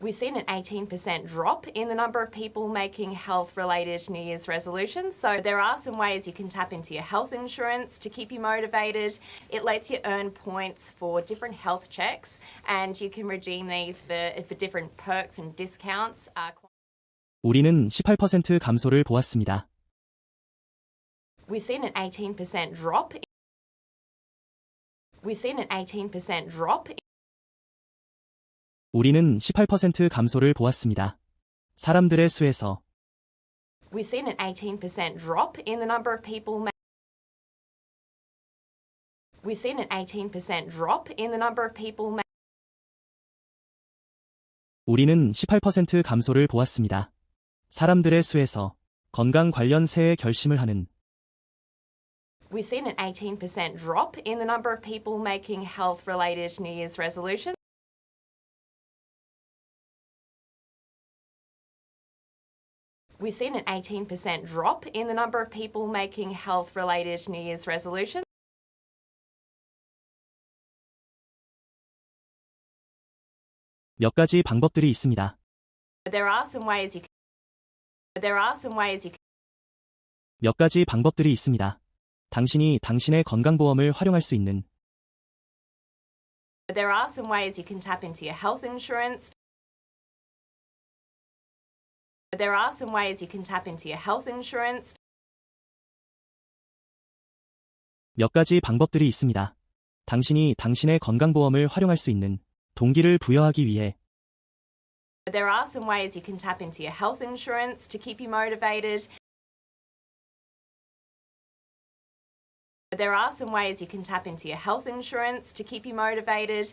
We've seen an 18% drop in the number of people making health related New Year's resolutions. So, there are some ways you can tap into your health insurance to keep you motivated. It lets you earn points for different health checks, and you can redeem these for, for different perks and discounts. Uh, 우리는 18% 감소를 보았습니다. We've seen an 18% drop. We've seen an 18% drop 우리는 18% 감소를 보았습니다. 사람들의 수에서 We've seen an 18% drop in the number of people. We've seen an 18% drop in the number of people. 우리는 18% 감소를 보았습니다. 사람들의 수에서 건강 관련 새해 결심을 하는 We've seen an 18% drop in the number of people making health related New Year's resolutions. We've seen an 18% drop in the number of people making health related New Year's resolutions. 몇 가지 방법들이 있습니다. There are some ways you can, there are some ways you can, 몇 가지 방법들이 있습니다. 당신이 당신의 건강보험을 활용할 수 있는 there are some ways you can tap into your health insurance. There are some ways you can tap into your health insurance 몇 가지 방법들이 있습니다. 당신이 당신의 건강보험을 활용할 수 있는 동기를 부여하기 위해 There are some ways you can tap into your health insurance to keep you motivated. There are some ways you can tap into your health insurance to keep you motivated.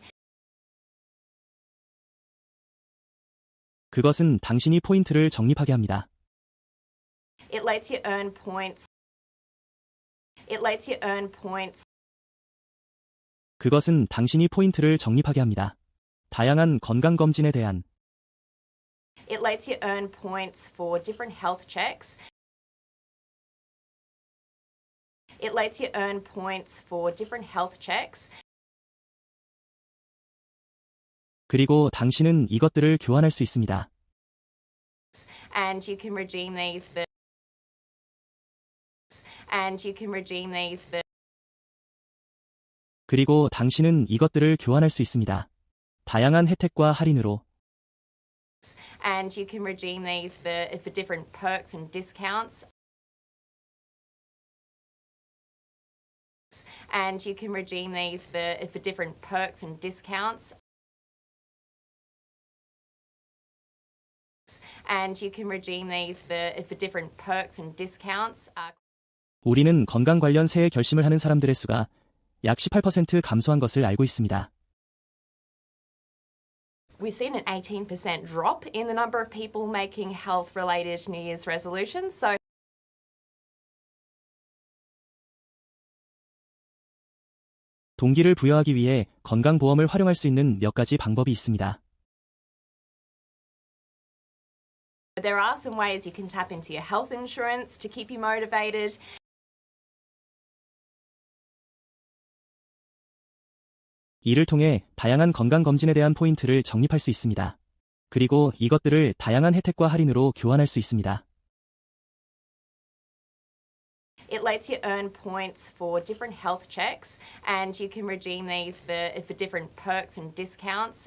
그것은 당신이 포인트를 적립하게 합니다. It lets you earn points. It lets you earn points. 그것은 당신이 포인트를 적립하게 합니다. 다양한 건강 검진에 대한 It lets you earn points for different health checks. It lets you earn points for different health checks. 그리고 당신은 이것들을 교환할 수 있습니다. and you can redeem these for and you can redeem these for 그리고 당신은 이것들을 교환할 수 있습니다. 다양한 혜택과 할인으로 and you can redeem these for for different perks and discounts and you can redeem these for for different perks and discounts 우리는 건강 관련 새해 결심을 하는 사람들의 수가 약 18% 감소한 것을 알고 있습니다. We've seen an 18% drop in the number of people making health related New Year's resolutions. So, 동기를 부여하기 위해 건강보험을 활용할 수 있는 몇 가지 방법이 있습니다. there are some ways you can tap into your health insurance to keep you motivated. 이를 통해 다양한 건강검진에 대한 포인트를 적립할 수 있습니다. 그리고 이것들을 다양한 혜택과 할인으로 교환할 수 있습니다. It lets you earn points for different health checks, and you can redeem these for, for different perks and discounts.